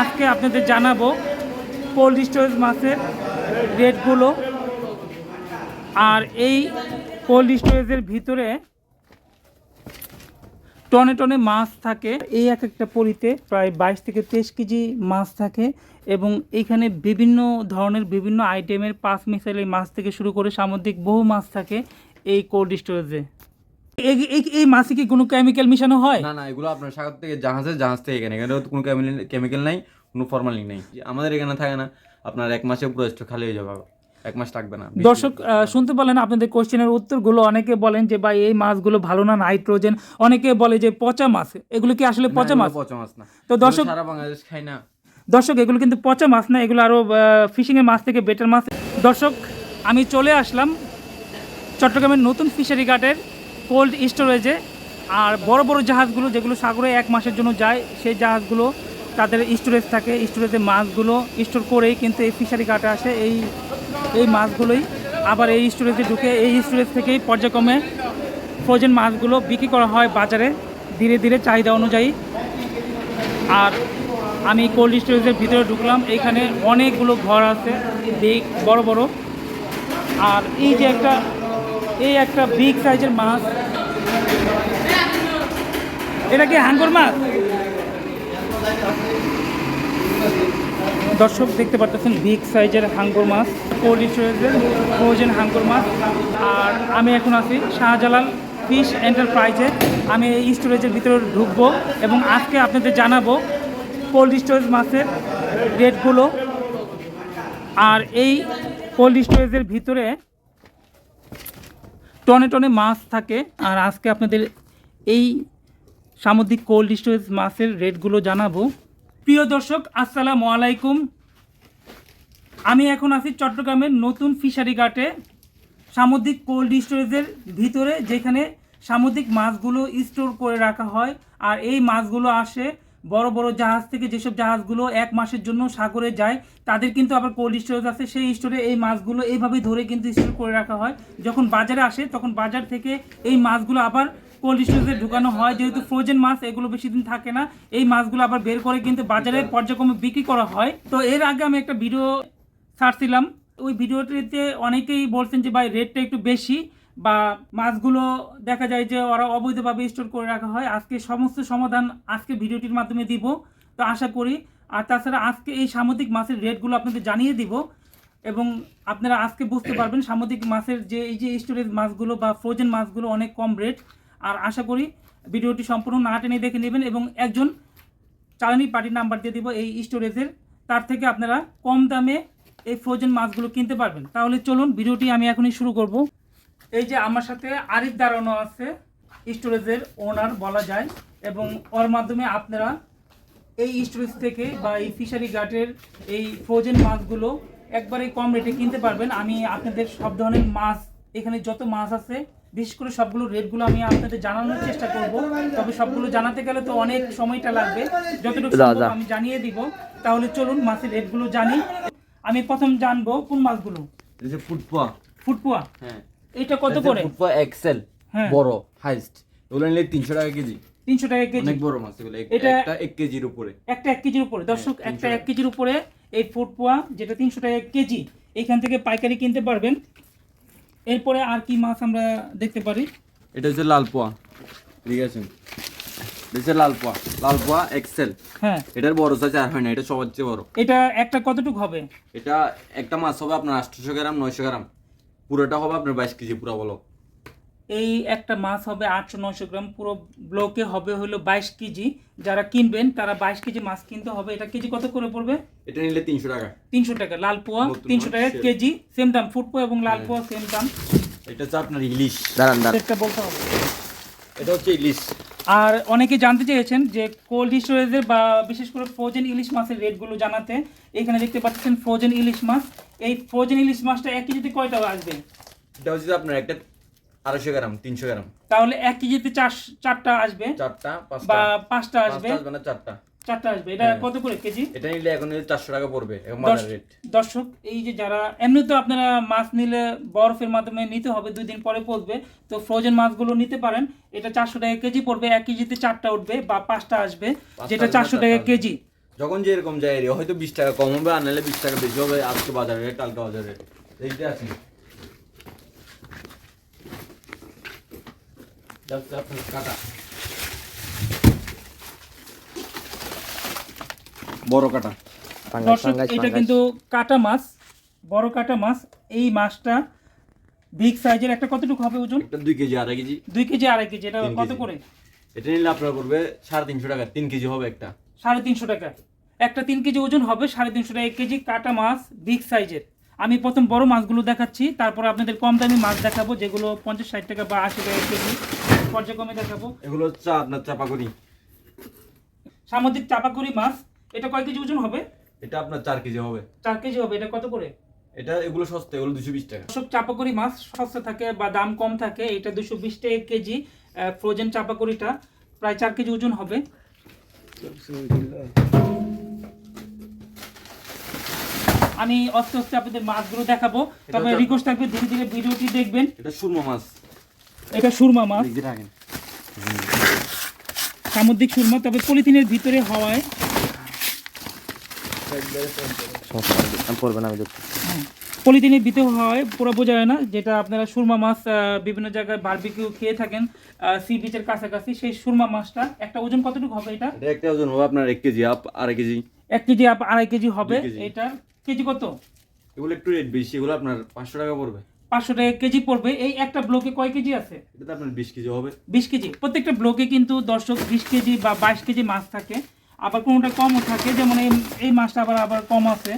আজকে আপনাদের জানাব কোল্ড স্টোরেজ মাছের রেটগুলো। আর এই কোল্ড স্টোরেজের ভিতরে টনে টনে মাছ থাকে। এই এক একটা পরিতে প্রায় বাইশ থেকে তেইশ কেজি মাছ থাকে এবং এখানে বিভিন্ন ধরনের বিভিন্ন আইটেমের পাঁচ মিসাইল এই মাছ থেকে শুরু করে সামুদ্রিক বহু মাছ থাকে এই কোল্ড স্টোরেজে। এই- এই- এই মাছে কি কোনো কেমিক্যাল মিশানো হয়? না না এগুলো আপনার সাগর থেকে জাহাজে জাহাজ থেকে এখানে। এখানে কোনো কেমিক্যাল নাই কোনো ফর্মালিন নেই। আমাদের এখানে থাকে না আপনার এক মাসে পুরো খালি হয়ে যাবে এক মাস থাকবে না দর্শক শুনতে পারলেন আপনাদের কোশ্চেনের উত্তরগুলো। অনেকে বলেন যে ভাই এই মাছগুলো ভালো না নাইট্রোজেন অনেকে বলে যে পচা মাছ এগুলো কি আসলে পচা মাছ পচা মাছ না। তো দর্শক সারা বাংলাদেশ খাই না। দর্শক এগুলো কিন্তু পচা মাছ না এগুলো আরও ফিশিংয়ের মাছ থেকে বেটার মাছ। দর্শক আমি চলে আসলাম চট্টগ্রামের নতুন ফিশারি ঘাটের কোল্ড স্টোরেজে আর বড় বড় জাহাজগুলো যেগুলো সাগরে এক মাসের জন্য যায়, সেই জাহাজগুলো তাদের স্টোরেজ থাকে। স্টোরেজে মাছগুলো স্টোর করেই কিন্তু এই ফিশারি কাটা আসে। এই এই মাছগুলোই আবার এই স্টোরেজে ঢুকে, এই স্টোরেজ থেকেই পর্যায়ক্রমে ফ্রোজেন মাছগুলো বিক্রি করা হয় বাজারে ধীরে ধীরে চাহিদা অনুযায়ী। আর আমি কোল্ড স্টোরেজের ভিতরে ঢুকলাম। এইখানে অনেকগুলো ঘর আছে বিগ বড় বড়। আর এই যে একটা এই একটা বিগ সাইজের মাছ। এটা কি হাঙ্গর মাছ? দর্শক, দেখতে পাচ্ছেন বিগ সাইজের হাঙ্গর মাছ কোল্ড স্টোরেজের ফ্রোজেন হাঙ্গর মাছ। আর আমি এখন আছি শাহজালাল ফিশ এন্টারপ্রাইজে আমি এই স্টোরেজের ভিতরে ঢুকবো এবং আজকে আপনাদের জানাব কোল্ড স্টোরেজ মাছের রেটগুলো আর এই কোল্ড স্টোরেজের ভিতরে টনে টনে মাছ থাকে। আর আজকে আপনাদের এই সামুদ্রিক কোল্ড স্টোরেজ মাছের রেটগুলো জানাব। প্রিয় দর্শক, আসসালামু আলাইকুম। আমি এখন আছি চট্টগ্রামের নতুন ফিশারি ঘাটে, সামুদ্রিক কোল্ড স্টোরেজের ভিতরে, যেখানে সামুদ্রিক মাছগুলো স্টোর করে রাখা হয়। আর এই মাছগুলো আসে বড় বড় জাহাজ থেকে যেসব জাহাজগুলো এক মাসের জন্য সাগরে যায় তাদের কিন্তু আবার কোল্ড স্টোরেজ আছে সেই স্টোরে এই মাছগুলো এইভাবেই ধরে কিন্তু স্টোর করে রাখা হয়। যখন বাজারে আসে তখন বাজার থেকে এই মাছগুলো আবার কোল্ড স্টোরেজে ঢুকানো হয়। যেহেতু ফ্রোজেন মাছ এগুলো বেশি দিন থাকে না। এই মাছগুলো আবার বের করে কিন্তু বাজারে পর্যায়ক্রমে বিক্রি করা হয়। তো এর আগে আমি একটা ভিডিও ছাড়ছিলাম। ওই ভিডিওটিতে অনেকেই বলছেন যে ভাই রেটটা একটু বেশি। বা মাছগুলো দেখা যায় যে ওরা অবৈধভাবে স্টোর করে রাখা হয়। আজকে সমস্ত সমাধান আজকে ভিডিওটির মাধ্যমে দিব, তো আশা করি। আর তাছাড়া আজকে এই সামুদ্রিক মাছের রেটগুলো আপনাদের জানিয়ে দিব এবং আপনারা আজকে বুঝতে পারবেন সামুদ্রিক মাছের যে এই যে স্টোরেজ মাছগুলো বা ফ্রোজেন মাছগুলো অনেক কম রেট আর আশা করি ভিডিওটি সম্পূর্ণ না টেনে দেখে নেবেন এবং একজন চালানি পার্টির নাম্বার দিয়ে দিব এই স্টোরেজের তার থেকে আপনারা কম দামে এই ফ্রোজেন মাছগুলো কিনতে পারবেন। তাহলে চলুন, ভিডিওটি আমি এখনই শুরু করব। এই যে আমার সাথে আরিফ দাঁড়ানো আছে স্টোরেজের ওনার বলা যায় এবং ওর মাধ্যমে আপনারা এই স্টোরেজ থেকে বা এই ফিশারি গার্ডের এই ফ্রোজেন মাছগুলো একবারে কম রেটে কিনতে পারবেন। আমি আপনাদের সব ধরনের মাছ এখানে যত মাছ আছে বিশেষ করে সবগুলো রেটগুলো আমি আপনাদের জানানোর চেষ্টা করব। তবে সবগুলো জানাতে গেলে তো অনেক সময়টা লাগবে। যতটুকু আমি জানিয়ে দিব। তাহলে চলুন মাছের রেটগুলো জানি। আমি প্রথম জানব কোন মাছগুলো? এই যে ফুটপুয়া। হ্যাঁ। এটা কত করে ফুটপা এক্সেল। বড় হাইস্ট এগুলো নিলে তিনশো টাকা কেজি। তিনশো টাকা কেজি। অনেক বড় মাছ এগুলো। এটা- একটা এক কেজির উপরে। একটা এক কেজির উপরে। দর্শক হ্যাঁ, একটা এক কেজির উপরে এই ফুটপুয়া যেটা তিনশো টাকা কেজি এখান থেকে পাইকারি কিনতে পারবেন। এরপরে আর কি মাছ আমরা দেখতে পারি? এটা হচ্ছে লাল পোয়া। ঠিক আছে? এটা লাল পোয়া। লাল পোয়া এক্সেল হ্যাঁ। এটার বড় সাইজ আর হয় না এটা সবার চেয়ে বড়। এটা একটা কতটুকু হবে? এটা একটা মাছ হবে আপনার আটশোশো গ্রাম নয়শো গ্রাম। পুরোটা হবে আপনার বাইশ কেজি পুরো বলো এই একটা মাছ হবে আটশো নশো গ্রাম পুরো ব্লকে হবে হলো বাইশ কেজি। যারা কিনবেন তারা বাইশ কেজি মাছ কিনতে হবে। এটা কেজি কত করে পড়বে? এটা নিলে তিনশো টাকা। তিনশো টাকা। লাল পোয়া তিনশো টাকা কেজি। সেম দাম ফুটপোয়া এবং লাল পোয়া সেম দাম। এটা হচ্ছে আপনার ইলিশ। দাঁড়ান বলতে হবে। এটা হচ্ছে ইলিশ। আর অনেকে জানতে চেয়েছেন যে কোল্ড স্টোরেজের বা বিশেষ করে ফ্রোজেন ইলিশ মাছের রেটগুলো জানাতে এখানে দেখতে পাচ্ছেন ফ্রোজেন ইলিশ মাছ। এই ফ্রোজেন ইলিশ মাছটা এক কেজিতে কয়টা আসবে? এটা হচ্ছে আপনার একটা আড়াইশো গ্রাম তিনশো গ্রাম। তাহলে এক কেজিতে চার চারটা আসবে? চারটা পাঁচটা। বা পাঁচটা আসবে? না চারটা। চারটা আসবে। এটা হ্যাঁ। কত করে কেজি? এটা নিলে এখন চারশো টাকা পড়বে এখন দশ- রেট দর্শক এই যে যারা এমনি তো আপনারা মাছ নিলে বরফের মাধ্যমে নিতে হবে দুই দিন পরে পড়বে তো ফ্রোজেন মাছগুলো নিতে পারেন। এটা চারশো টাকা কেজি পড়বে এক কেজিতে চারটা উঠবে বা পাঁচটা আসবে যেটা চারশো টাকা কেজি। যখন যেরকম যায় এরিয়া হয়তো বিশ টাকা কম হবে আর নাহলে বিশ টাকা বেশি হবে আজকে বাজার রেট কালকে বাজার রেট এইটা আছে। কাটা। বড় কাটা। দর্শক এটা কিন্তু কাটা মাছ বড় কাটা মাছ। এই মাছটা বিগ সাইজের একটা কতটুকু হবে ওজন? দুই কেজি আড়াই কেজি। দুই কেজি আড়াই কেজি এটা কত করে? এটা নিলে আপনার পড়বে সাড়ে তিনশো টাকা তিন কেজি হবে একটা। সাড়ে তিনশো টাকা। একটা তিন কেজি ওজন হবে সাড়ে তিনশো টাকা। এক কেজি কাটা মাছ বিগ সাইজের আমি প্রথম বড় মাছগুলো দেখাচ্ছি তারপর আপনাদের কম দামি মাছ দেখাবো যেগুলো পঞ্চাশ ষাট টাকা বা আশি টাকা এক কেজি। পর্যায়ক্রমে দেখাবো। এগুলো হচ্ছে আপনার চাপা করি সামুদ্রিক চাপাকুড়ি মাছ। এটা কয় কেজি ওজন হবে? এটা আপনার চার কেজি হবে। চার কেজি হবে। এটা কত করে? এটা এগুলো সস্তা এগুলো দুশো বিশ টাকা। সব চাপাকুড়ি মাছ সস্তা থাকে বা দাম কম থাকে এটা দুশো বিশ টাকা কেজি ফ্রোজেন চাপাকুড়িটা প্রায় চার কেজি ওজন হবে। আমি আস্তে আস্তে আপনাদের মাছগুলো দেখাবো। তবে রিকোয়েস্ট থাকবে ধীরে ধীরে ভিডিওটি দেখবেন। এটা সুরমা মাছ। এটা সুরমা মাছ। সামুদ্রিক সুরমা তবে পলিথিনের ভিতরে হওয়ায় পড়বে না আমি দেখছি। হ্যাঁ, দিতে হয় পুরো বোঝা যায় না যেটা আপনারা সুরমা মাছ বিভিন্ন জায়গায় বারবিকিউ খেয়ে থাকেন সি বিচের কাছাকাছি সেই সুরমা মাছটা একটা ওজন কতটুকু হবে এটা? এটা একটা ওজন হবে আপনার এক কেজি আপ আড়াই কেজি। এক কেজি আপ আড়াই কেজি হবে এটা কেজি কত? এগুলো একটু রেট বেশি এগুলো আপনার পাঁচশো টাকা পড়বে। পাঁচশো টাকা কেজি পড়বে এই একটা ব্লকে কয় কেজি আছে? এটাতে আপনার বিশ কেজি হবে। বিশ কেজি প্রত্যেকটা ব্লকে কিন্তু দর্শক বিশ কেজি বা বাইশ কেজি মাছ থাকে আবার কোনোটা কমও থাকে যেমন এই এই মাছটা আবার আবার কম আছে।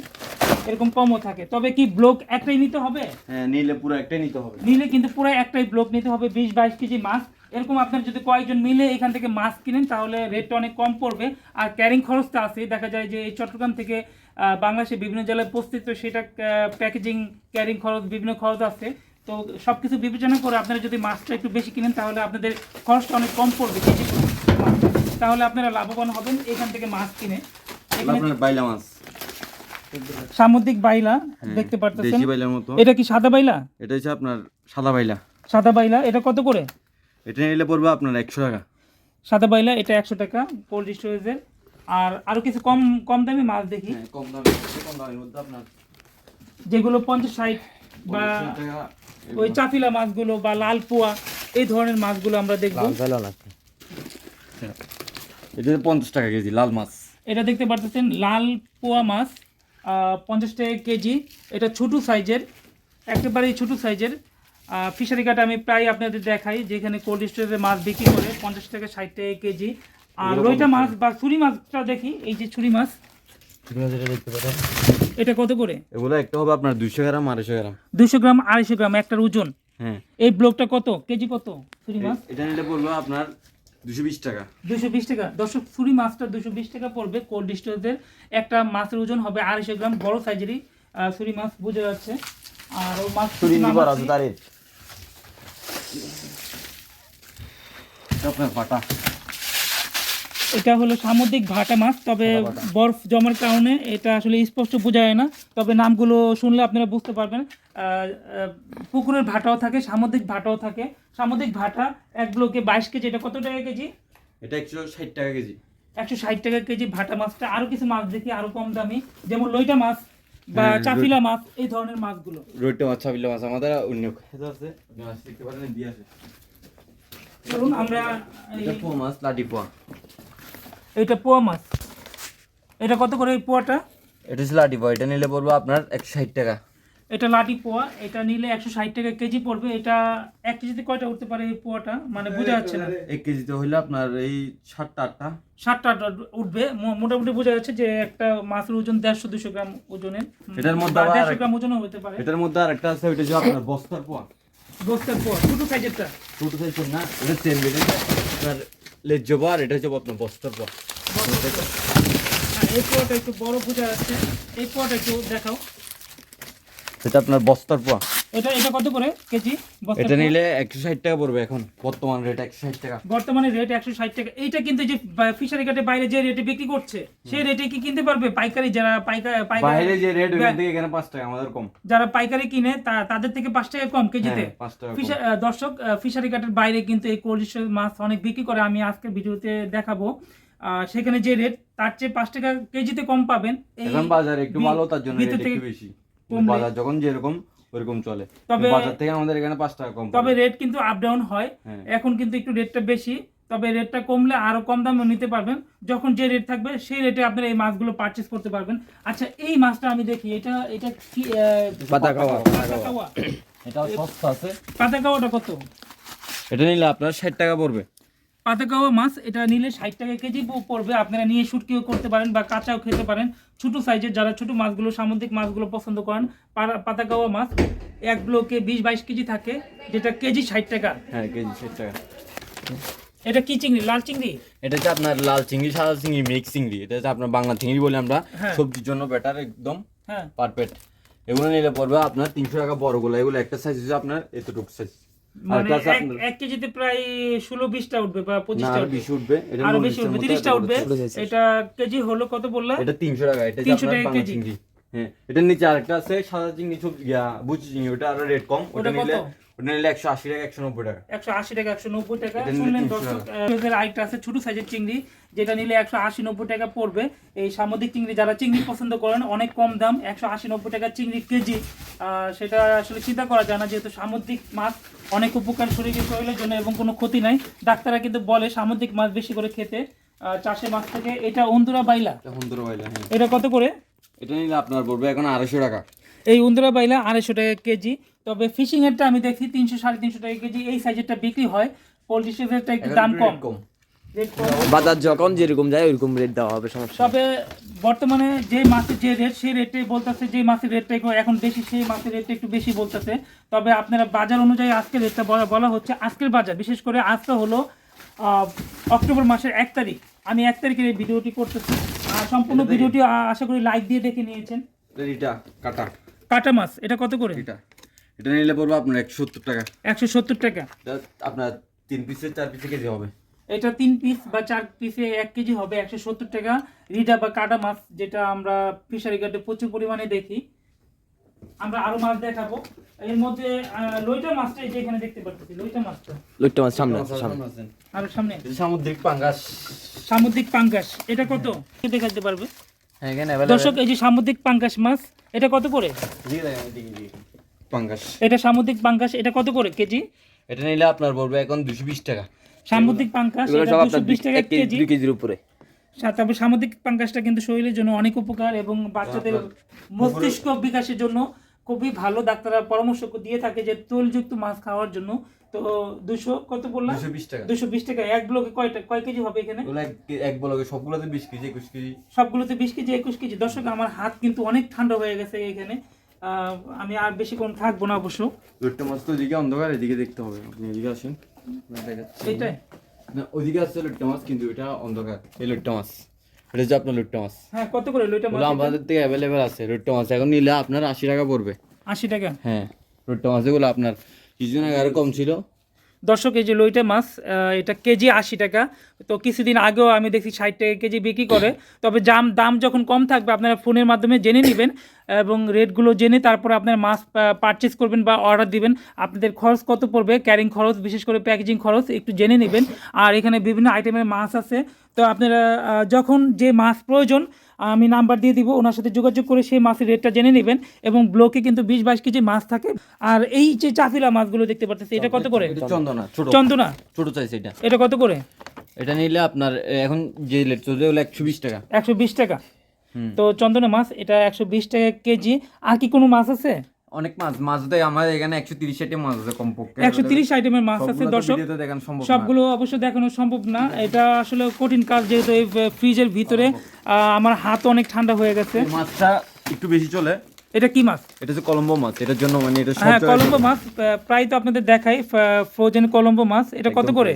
এরকম কমও থাকে। তবে কি ব্লক একটাই নিতে হবে? হ্যাঁ নিলে পুরো একটাই নিতে হবে। নিলে কিন্তু পুরো একটাই ব্লক নিতে হবে বিশ বাইশ কেজি মাছ। এরকম আপনার যদি কয়েকজন মিলে এখান থেকে মাছ কিনেন তাহলে রেটটা অনেক কম পড়বে। আর ক্যারিং খরচটা আছে। দেখা যায় যে এই চট্টগ্রাম থেকে বাংলাদেশের বিভিন্ন জেলায় প্রস্তুত তো সেটা প্যাকেজিং ক্যারিং খরচ বিভিন্ন খরচ আছে। তো সব কিছু বিবেচনা করে আপনারা যদি মাছটা একটু বেশি কিনেন তাহলে আপনাদের খরচটা অনেক কম পড়বে তাহলে আপনারা লাভবান হবেন এখান থেকে মাছ কিনে। বাইলা মাছ। সামুদ্রিক বাইলা হ্যাঁ, দেখতে পারতেছেন? দেশি বাইলার মতো। এটা কি সাদা বাইলা? এটা হচ্ছে আপনার সাদা বাইলা। সাদা বাইলা এটা কত করে? এটা নিলে পড়বে আপনার একশো টাকা। সাদা বাইলা এটা একশো টাকা কোল্ড স্টোরেজের আর আরও কিছু কম কম দামি মাছ দেখি। হ্যাঁ কম দামে কম দামের মধ্যে আপনার যেগুলো পঞ্চাশ ষাট বা ওই চাপিলা মাছগুলো বা লাল পোয়া এই ধরনের মাছগুলো আমরা দেখব। নাকি এটা হচ্ছে পঞ্চাশ টাকা কেজি লাল মাছ। এটা দেখতে পারতেছেন লাল পোয়া মাছ। পঞ্চাশ টাকা কেজি। এটা ছোট সাইজের একেবারেই ছোট সাইজের। ফিশারি কাটা আমি প্রায় আপনাদের দেখাই যেখানে কোল্ড স্টোরেজে মাছ বিক্রি করে পঞ্চাশ টাকা ষাট টাকা কেজি। আর রইটা মাছ বা ছুরি মাছটা দেখি এই যে ছুরি মাছ। এটা কত করে? এগুলো একটা হবে আপনার দুইশো গ্রাম আড়াইশো গ্রাম। দুশো গ্রাম আড়াইশো গ্রাম একটার ওজন। হ্যাঁ। এই ব্লকটা কত? কেজি কত ছুরি মাছ? এটা নিলে পড়বে আপনার দুশো বিশ টাকা। দুশো বিশ টাকা। দর্শক ছুরি মাছটা দুশো বিশ টাকা পড়বে। কোল্ড স্টোরেজের একটা মাছের ওজন হবে আড়াইশো গ্রাম। বড় সাইজেরই ছুরি মাছ বোঝা যাচ্ছে। আর ও মাছ নিবার আছে। আছে তারে আপনার পাটা। এটা হলো সামুদ্রিক ভাটা মাছ তবে বরফ জমার কারণে এটা আসলে স্পষ্ট বোঝা যায় না। তবে নামগুলো শুনলে আপনারা বুঝতে পারবেন। পুকুরের ভাটাও থাকে সামুদ্রিক ভাটাও থাকে। সামুদ্রিক ভাটা এক ব্লকে বাইশ কেজি এটা কত টাকা কেজি? এটা একশো ষাট টাকা কেজি। একশো ষাট টাকা কেজি ভাটা মাছটা। আরও কিছু মাছ দেখি আরও কম দামি। যেমন লইটা মাছ বা হ্যাঁ, চাপিলা মাছ এই ধরনের মাছগুলো। রোডটা মাছ ছাপিলে মাছ আমাদের অন্য খেতে আছে মাছ দেখতে পারেন দিয়ে আছে। ধরুন আমরা এই- এটা পোয়া মাছ লাটি পোয়া। এইটা পোয়া মাছ। এটা কত করে এই পোয়াটা? এটা হচ্ছে লাটি পোয়া এটা নিলে পড়বে আপনার একশো ষাট টাকা। এটা লাটি পোয়া এটা নিলে একশো ষাট টাকা কেজি পড়বে। এটা এক কেজিতে কয়টা উঠতে পারে এই পোয়াটা? মানে বোঝা যাচ্ছে না। এক কেজিতে হইলে আপনার এই সাতটা আটটা। ষাটটা উঠবে। মো- মোটামুটি বোঝা যাচ্ছে যে একটা মাছের ওজন দেড়শো দুশো গ্রাম ওজনের। এটার মধ্যে দেড়শো গ্রাম ওজনও হতে পারে। এটার মধ্যে আর একটা আছে ওইটা আপনার বস্তার পোয়া। বস্তার পোয়া ছোটো সাইজেরটা। ছোট সাইজের না এটা চেন আপনার লেজ্জ পোয়া এটা হচ্ছে আপনার বস্তার হ্যাঁ এই পোয়াটা একটু বড় বোঝা যাচ্ছে। এই পোয়াটা একটু দেখাও। সেটা আপনার বস্তার পোয়া এটা এটা কত করে কেজি? এটা নিলে একশো ষাট টাকা পড়বে এখন। বর্তমান রেট একশো ষাট টাকা। বর্তমানে রেট একশো ষাট টাকা। এইটা কিন্তু যে ফিশারি ঘাটে বাইরে যে রেটে বিক্রি করছে সেই রেটে কি কিনতে পারবে? পাইকারি যারা পাইকারি বাইরে যে রেট ওইখান হ্যাঁ। থেকে এখানে পাঁচ টাকা আমাদের কম। যারা পাইকারি কিনে তা- তাদের থেকে পাঁচ টাকা কম কেজিতে। হ্যাঁ, দর্শক ফিশারি ঘাটের বাইরে কিন্তু এই কোল্ড মাছ অনেক বিক্রি করে। আমি আজকের ভিডিওতে দেখাবো। সেখানে যে রেট তার চেয়ে পাঁচ টাকা কেজিতে কম পাবেন। এখন বাজার একটু ভালো তার জন্য রেট একটু বেশি। বাজার যখন যেরকম ওরকম চলে। তবে- বাজার থেকে আমাদের এখানে পাঁচ টাকা কম তবে রেট কিন্তু আপ ডাউন হয়। হ্যাঁ। এখন কিন্তু একটু রেটটা বেশি। তবে রেটটা কমলে আরও কম দামে নিতে পারবেন। যখন যে রেট থাকবে সেই রেটে আপনারা এই মাছগুলো পারচেস করতে পারবেন। আচ্ছা এই মাছটা আমি দেখি এটা এটা কি আহ, পাতা কাওয়া। এটাও সস্তা আছে। পাতা কাওয়াটা কত? এটা নিলে আপনার ষাট টাকা পড়বে। পাতা কাওয়া মাছ এটা নিলে ষাট টাকা কেজি পড়বে। আপনারা নিয়ে শুটকিও করতে পারেন বা কাঁচাও খেতে পারেন। ছোট সাইজের যারা ছোট মাছগুলো সামুদ্রিক মাছগুলো পছন্দ করেন পারা- পাতা কাওয়া মাছ এক ব্লকে বিশ বাইশ কেজি থাকে যেটা কেজি ষাট টাকা। হ্যাঁ কেজি ষাট টাকা। এটা কি চিংড়ি? লাল চিংড়ি? এটা হচ্ছে আপনার লাল চিংড়ি সাদা চিংড়ি মিক্স চিংড়ি। এটা হচ্ছে আপনার বাংলা চিংড়ি বলে আমরা। হ্যাঁ। সবজির জন্য বেটার একদম হ্যাঁ। পারফেক্ট এগুলো নিলে পড়বে আপনার তিনশো টাকা বড়গুলো এগুলো একটা সাইজ হচ্ছে আপনার এতটুকু সাইজ মানে এক- কেজিতে প্রায় ষোলো বিশটা উঠবে বা পঁচিশটা উঠবে। উঠবে। এটা আরও বেশি উঠবে তিরিশটা উঠবে। এটা কেজি হলো কত বললা? এটা তিনশো টাকা এটা 300 টাকা কেজি। হ্যাঁ এটার নিচে আরেকটা আছে সাদা চিংড়ি সব ইয়া বুচি চিংড়ি ওটা আরও রেট কম। ওটা নিলে নিলে একশো আশি টাকা একশো নব্বই টাকা। একশো আশি টাকা একশো নব্বই টাকা। শুনলেন দর্শক এদের আরেকটা আছে ছোট সাইজের চিংড়ি যেটা নিলে একশো আশি নব্বই টাকা পড়বে। এই সামুদ্রিক চিংড়ি যারা চিংড়ি পছন্দ করেন অনেক কম দাম একশো আশি নব্বই টাকা চিংড়ি কেজি। আহ, সেটা আসলে চিন্তা করা যায় না যেহেতু সামুদ্রিক মাছ অনেক উপকার শরীরের শরীরের জন্য এবং কোনো ক্ষতি নাই। ডাক্তাররা কিন্তু বলে সামুদ্রিক মাছ বেশি করে খেতে। আহ, চাষের মাছ থেকে এটা অন্দুরা বাইলা। এটা বাইলা হ্যাঁ। এটা কত করে? এটা নিলে আপনার পড়বে এখন আড়াইশো টাকা। এই উন্দরা বাইলা আড়াইশো টাকা কেজি। তবে ফিশিং এরটা আমি দেখছি তিনশো সাড়ে তিনশো টাকা কেজি এই সাইজেরটা বিক্রি হয়। পোলট্রি স্টেজেরটা একটু দাম কম। কম। বাজার যখন যেরকম যায় ওইরকম রেট দেওয়া হবে সমস্যা তবে বর্তমানে যে মাছের যে রেট সেই রেটে বলতেছে যে মাছের রেটটা এখন বেশি সেই মাছের রেটটা একটু বেশি বলতেছে। তবে আপনারা বাজার অনুযায়ী আজকের রেটটা বলা বলা হচ্ছে আজকের বাজার। বিশেষ করে আজকে হলো আহ, অক্টোবর মাসের এক তারিখ। আমি এক তারিখের এই ভিডিওটি করতেছি। আর সম্পূর্ণ ভিডিওটি আশা করি লাইক দিয়ে দেখে নিয়েছেন। কাটা। কাটা মাছ এটা কত করে? এটা এটা নিলে পড়বে আপনার একশো সত্তর টাকা। একশো সত্তর টাকা। এটা আপনার তিন পিসের চার পিসে কেজি হবে। এটা তিন পিস বা চার পিসে এক কেজি হবে একশো সত্তর টাকা। রিডা বা কাটা মাছ যেটা আমরা ফিশারি ঘাটে প্রচুর পরিমাণে দেখি। আমরা আরও মাছ দেখাবো। এর মধ্যে লইটা মাছটা এই যে এখানে দেখতে পাচ্ছি লইটা মাছটা। লোকটা আমার সামনে আছে সামনে। আর সামনে। সামুদ্রিক পাঙ্গাস। সামুদ্রিক পাঙ্গাস। এটা কত? কে দেখাতে পারবে? হ্যাঁ এখানে দর্শক এই যে সামুদ্রিক পাঙ্গাস মাছ এটা কত করে? পাঙ্গাস। এটা সামুদ্রিক পাঙ্গাস এটা কত করে কেজি? এটা নিলে আপনার পড়বে এখন দুশো বিশ টাকা। সামুদ্রিক পাঙ্গাস দুশো বিশ টাকা কেজি দুই কেজির উপরে। সা- তবে সামুদ্রিক পাঙ্গাসটা কিন্তু শরীরের জন্য অনেক উপকার এবং বাচ্চাদের মস্তিষ্ক বিকাশের জন্য খুবই ভালো। ডাক্তাররা পরামর্শ দিয়ে থাকে যে তৈলযুক্ত মাছ খাওয়ার জন্য। তো দুশো কত বললাম? দুশো বিশ টাকা। দুশো বিশ টাকা। এক ব্লকে কয়টা কয় কেজি হবে এখানে? এক এক বলকে সবগুলোতে বিশ কেজি একুশ কেজি। সবগুলোতে বিশ কেজি একুশ কেজি। দর্শক আমার হাত কিন্তু অনেক ঠান্ডা হয়ে গেছে এখানে। আমি আর বেশিক্ষণ থাকব না অবশ্য। লোট্টা মাছ তো ওইদিকে অন্ধকার এদিকে দেখতে হবে। আপনি এদিকে আসেন। এটাই না ওইদিকে আসছে লুট্টা মাছ কিন্তু এটা অন্ধকার। এই লুট্টা মাছ। এটা হচ্ছে আপনার লুট্টা মাছ। হ্যাঁ কত করে লইটা মাছ? আমাদের থেকে অ্যাভেলেবেল আছে লোট্টা মাছ। এখন নিলে আপনার আশি টাকা পড়বে। আশি টাকা? হ্যাঁ লোট্টা মাছ এগুলো আপনার। কিছুদিন আগে আরও কম ছিল। দর্শক যে লইটা মাছ এটা কেজি আশি টাকা। তো কিছুদিন আগেও আমি দেখছি ষাট টাকা কেজি বিক্রি করে। তবে দাম দাম যখন কম থাকবে, আপনারা ফোনের মাধ্যমে জেনে নেবেন এবং রেটগুলো জেনে তারপরে আপনারা মাছ পারচেস করবেন বা অর্ডার দিবেন। আপনাদের খরচ কত পড়বে ক্যারিং খরচ, বিশেষ করে প্যাকেজিং খরচ, একটু জেনে নেবেন। আর এখানে বিভিন্ন আইটেমের মাছ আছে। তো আপনারা যখন যে মাছ প্রয়োজন আমি নাম্বার দিয়ে দিব ওনার সাথে যোগাযোগ করে সেই মাছের রেটটা জেনে নেবেন এবং ব্লকে কিন্তু বিশ বাইশ কেজি মাছ থাকে। আর এই যে চাফিলা মাছগুলো দেখতে পাচ্ছেন এটা কত করে? চন্দনা ছোট। চন্দনা? ছোট চাইছে এটা। এটা কত করে? এটা নিলে আপনার এখন যে রেট চলছে ওগুলো একশো বিশ টাকা। একশো বিশ টাকা। হুম। তো চন্দনা মাছ এটা একশো বিশ টাকা কেজি। আর কি কোনো মাছ আছে? অনেক মাছ মাছ দেয় আমাদের এখানে একশো তিরিশ আইটেম মাছ আছে কমপক্ষে। একশো তিরিশ আইটেমের মাছ আছে দর্শক। দেখানো সম্ভব না। সবগুলো অবশ্য দেখানো সম্ভব না। এটা আসলে কঠিন কাজ যেহেতু এই ফ্রিজের ভিতরে। আহ, আমার হাত অনেক ঠান্ডা হয়ে গেছে। মাছটা একটু বেশি চলে। এটা কি মাছ? এটা হচ্ছে কলম্বো মাছ। এটার জন্য মানে এটা হ্যাঁ কলম্বো মাছ। আহ, প্রায় তো আপনাদের দেখাই ফ্রোজেন কলম্বো মাছ। এটা কত করে।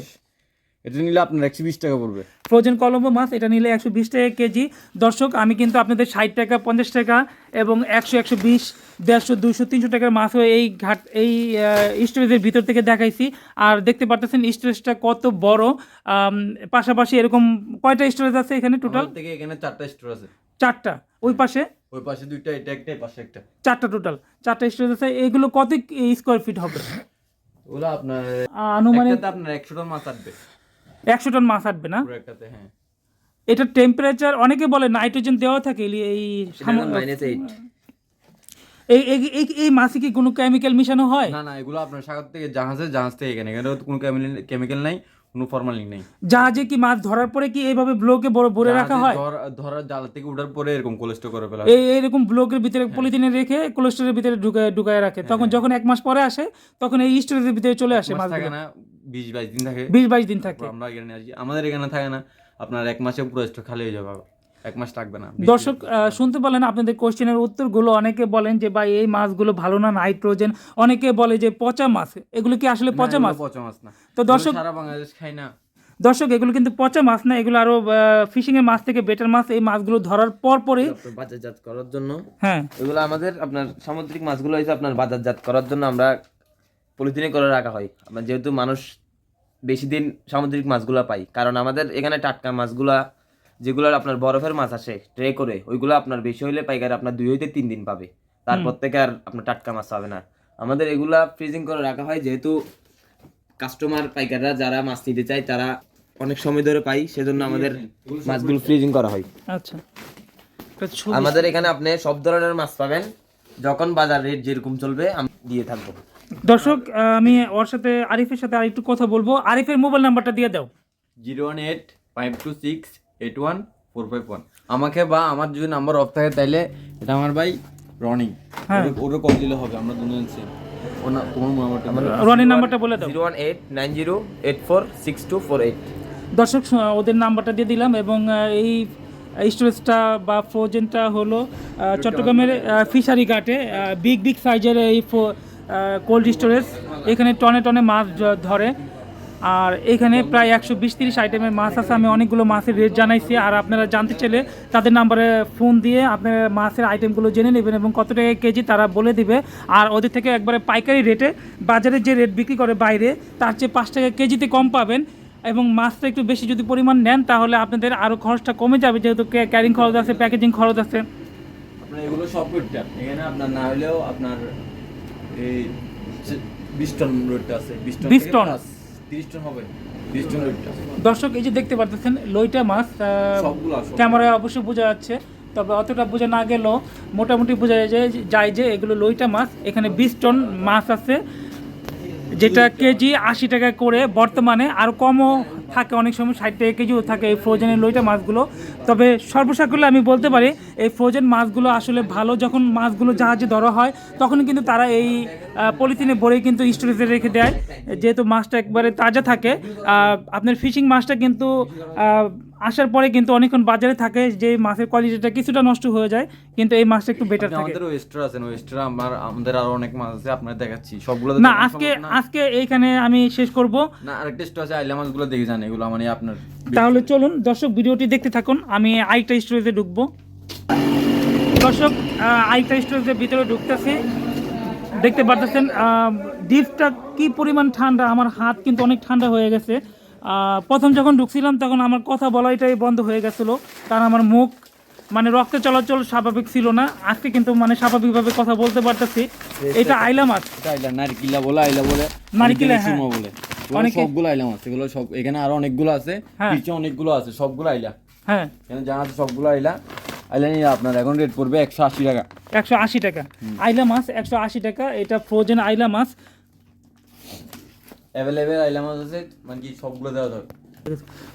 এটা নিলে আপনার একশো বিশ টাকা পড়বে। ফ্রোজেন কলম্বো মাছ এটা নিলে একশো বিশ টাকা কেজি। দর্শক আমি কিন্তু আপনাদের ষাট টাকা পঞ্চাশ টাকা এবং একশো একশো বিশ দেড়শো দুশো তিনশো টাকার মাছও এই ঘাট এই স্টোরেজের ভিতর থেকে দেখাইছি। আর দেখতে পারতেছেন স্টোরেজটা কত বড়। পাশাপাশি এরকম কয়টা স্টোরেজ আছে এখানে টোটাল থেকে এখানে চারটা স্টোর আছে। চারটা। ওই পাশে? ওই পাশে দুইটা এটা একটা পাশে একটা। চারটা টোটাল চারটা স্টোরেজ আছে। এগুলো কত স্কোয়ার ফিট হবে? ওগুলো আপনার আনুমানিক আপনার একশো টন মাছ আসবে একশো টন মাছ আটবে না? একটাতে হ্যাঁ। এটা টেম্পারেচার অনেকে বলে নাইট্রোজেন দেওয়া থাকে এই- এই মাইনাস এইট এই এই- এই এই মাছে কি কোনো কেমিক্যাল মিশানো হয়? না না এগুলো আপনার সাগর থেকে জাহাজে জাহাজ থেকে এখানে এখানে কোনো কেমিক্যাল নাই। কোনো ফরমালিন নেই। জাহাজে কি মাছ ধরার পরে কি এইভাবে ব্লকে ভরে রাখা হয়? ধরার জাল থেকে উঠার পরে এরকম কোলেস্টো করে ফেলা হয়। এই এরকম ব্লকের ভিতরে পলিথিনে রেখে কোলেস্টোরের ভিতরে ঢুকায় ঢুকায় রাখে। তখন যখন এক মাস পরে আসে তখন এই স্টোরেজের ভিতরে চলে আসে মাছ থাকে না বিশ বাইশ দিন থাকে। বিশ বাইশ দিন থাকে। আমরা এখানে আসি। আমাদের এখানে থাকে না আপনার এক মাসে পুরো স্টোর খালি হয়ে যাবে। এক মাস থাকবে না দর্শক শুনতে পারলেন আপনাদের কোশ্চেনের উত্তরগুলো। অনেকে বলেন যে ভাই এই মাছগুলো ভালো না নাইট্রোজেন অনেকে বলে যে পচা মাছ। এগুলো কি আসলে পচা মাছ? পচা মাছ না। তো এগুলো দর্শক সারা বাংলাদেশ খাই না। দর্শক এগুলো কিন্তু পচা মাছ না এগুলো আরও ফিশিং এর মাছ থেকে বেটার মাছ। এই মাছগুলো ধরার পর পরে বাজারজাত করার জন্য হ্যাঁ। এগুলো আমাদের আপনার সামুদ্রিক মাছগুলো হয়েছে আপনার বাজারজাত করার জন্য আমরা পলিথিনে করে রাখা হয়। আপনার যেহেতু মানুষ বেশি দিন সামুদ্রিক মাছগুলো পাই। কারণ আমাদের এখানে টাটকা মাছগুলা যেগুলো আপনার বরফের মাছ আসে ট্রে করে ওইগুলো আপনার বেশি হইলে পাইকার আপনার দুই হইতে তিন দিন পাবে। তারপর থেকে আর আপনার টাটকা মাছ পাবে না। আমাদের এগুলা ফ্রিজিং করে রাখা হয় যেহেতু কাস্টমার পাইকাররা যারা মাছ নিতে চায় তারা অনেক সময় ধরে পাই সেজন্য আমাদের মাছগুলো ফ্রিজিং করা হয়। আচ্ছা। আমাদের এখানে আপনি সব ধরনের মাছ পাবেন যখন বাজার রেট যেরকম চলবে আমি দিয়ে থাকব। দর্শক আমি ওর সাথে আরিফের সাথে আরেকটু কথা বলব। আরিফের মোবাইল নাম্বারটা দিয়ে দাও। Zero one eight five two six eight one four five one আমাকে বা আমার যদি নাম্বার অফ থাকে তাইলে এটা আমার ভাই রনি। হ্যাঁ। ওরে কল দিলে হবে আমরা দুজন সেম ও তোমার নাম্বারটা রনির নাম্বারটা বলে দাও। Zero one eight nine zero eight four six two four eight দর্শক ওদের নাম্বারটা দিয়ে দিলাম এবং এই স্টোরেজটা বা ফ্রোজেনটা হলো চট্টগ্রামের ফিশারি ঘাটে বিগ বিগ সাইজের এই কোল্ড স্টোরেজ এখানে টনে টনে মাছ ধরে। আর এখানে প্রায় একশো বিশ তিরিশ আইটেমের মাছ আছে। আমি অনেকগুলো মাছের রেট জানাইছি। আর আপনারা জানতে চাইলে তাদের নাম্বারে ফোন দিয়ে আপনারা মাছের আইটেমগুলো জেনে নেবেন এবং কত টাকা কেজি তারা বলে দিবে। আর ওদের থেকে একবারে পাইকারি রেটে বাজারে যে রেট বিক্রি করে বাইরে তার চেয়ে পাঁচ টাকা কেজিতে কম পাবেন। এবং মাছটা একটু বেশি যদি পরিমাণ নেন তাহলে আপনাদের আরও খরচটা কমে যাবে যেহেতু ক্যারিং খরচ আছে প্যাকেজিং খরচ আছে। আপনার এগুলো সব রোডটা এখানে আপনার না হলেও আপনার এই বিশ টন আছে। বিশ টন 20 থেকে টন? plus তিরিশ টন হবে বিশ টন রোডটা দর্শক এই যে দেখতে পারতেছেন লইটা মাছ সবগুলো ক্যামেরায় অবশ্যই বোঝা যাচ্ছে তবে অতটা বোঝা না গেলেও মোটামুটি বোঝা যায় যায় যে এগুলো লইটা মাছ এখানে বিশ টন মাছ আছে যেটা কেজি আশি টাকা করে বর্তমানে আর কমও থাকে, অনেক সময় ষাট টাকা কেজিও থাকে এই ফ্রোজেনের লইটা মাছগুলো। তবে সর্বসাকুল্যে আমি বলতে পারি, এই ফ্রোজেন মাছগুলো আসলে ভালো, যখন মাছগুলো জাহাজে ধরা হয় তখন কিন্তু তারা এই পলিথিনে ভরে কিন্তু স্টোরেজে রেখে দেয়। যেহেতু মাছটা একবারে তাজা থাকে আপনার ফিশিং মাছটা কিন্তু আসার পরে কিন্তু অনেকক্ষণ বাজারে থাকে যে মাছের কোয়ালিটিটা কিছুটা নষ্ট হয়ে যায় কিন্তু এই মাছটা একটু বেটার থাকে। আমাদের ওয়েস্টার আছেন ওয়েস্টার আমার আমাদের আরও অনেক মাছ আছে আপনার দেখাচ্ছি। সবগুলো না আজকে আজকে এইখানে আমি শেষ করব। না আরেকটা স্টো আছে আইলা মাছগুলো দেখে যান এগুলো মানে আপনার তাহলে চলুন দর্শক ভিডিওটি দেখতে থাকুন আমি আইটা স্টোরেজে ঢুকবো। দর্শক আরেকটা স্টোরেজের ভিতরে ঢুকতেছি দেখতে পারতেছেন ডিপটা কি পরিমাণ ঠান্ডা আমার হাত কিন্তু অনেক ঠান্ডা হয়ে গেছে। প্রথম যখন ঢুকছিলাম তখন আমার কথা বলাইটাই বন্ধ হয়ে গেছিল। কারণ আমার মুখ মানে রক্ত চলাচল স্বাভাবিক ছিল না। আজকে কিন্তু মানে স্বাভাবিকভাবে কথা বলতে পারতেছি। এটা আইলা মাছ এটা আইলা নারকিলা বলে আইলা বলে নারকেলা, হ্যাঁ। বলে। সবগুলো আইলা মাছ এগুলো সব এখানে আরও অনেকগুলো আছে হ্যাঁ। পিছে অনেকগুলো আছে সবগুলো আইলা। হ্যাঁ। এখানে যা আছে সবগুলো আইলা। আইলা নিয়ে আপনার এখন রেট পড়বে একশো আশি টাকা। একশো আশি টাকা। আইলা মাছ একশো আশি টাকা। এটা ফ্রোজেন আইলা মাছ। অ্যাভেলেবেল আইলা মাছ আছে মানে কি সবগুলো দেওয়া যাবে।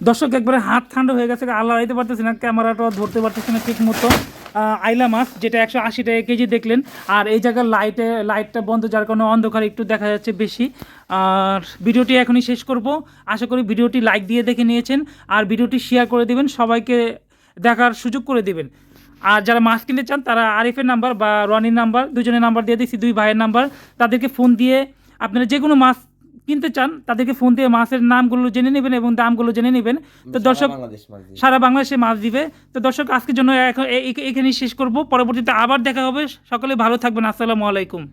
দর্শক, একবারে হাত ঠান্ডা হয়ে গেছে, আল্লাহ রাইতে পারতেছি না, ক্যামেরাটা ধরতে পারতেছি না ঠিক মতো। আইলা মাছ, যেটা একশো আশি টাকা কেজি দেখলেন, আর এই জায়গার লাইটে লাইটটা বন্ধ, যার কারণে অন্ধকার একটু দেখা যাচ্ছে বেশি। আর ভিডিওটি এখনই শেষ করব। আশা করি ভিডিওটি লাইক দিয়ে দেখে নিয়েছেন, আর ভিডিওটি শেয়ার করে দিবেন, সবাইকে দেখার সুযোগ করে দিবেন। আর যারা মাছ কিনতে চান, তারা আরিফের নাম্বার বা রনির নাম্বার দুজনের নাম্বার দিয়ে দিচ্ছি দুই ভাইয়ের নাম্বার তাদেরকে ফোন দিয়ে আপনারা যে কোনো মাছ কিনতে চান তাদেরকে ফোন দিয়ে মাছের নামগুলো জেনে নেবেন এবং দামগুলো জেনে নেবেন। তো দর্শক। সারা বাংলাদেশে মাছ দিবে। তো দর্শক আজকের জন্য এখন এখানেই শেষ করব। পরবর্তীতে আবার দেখা হবে। সকলে ভালো থাকবেন। আসসালামু আলাইকুম।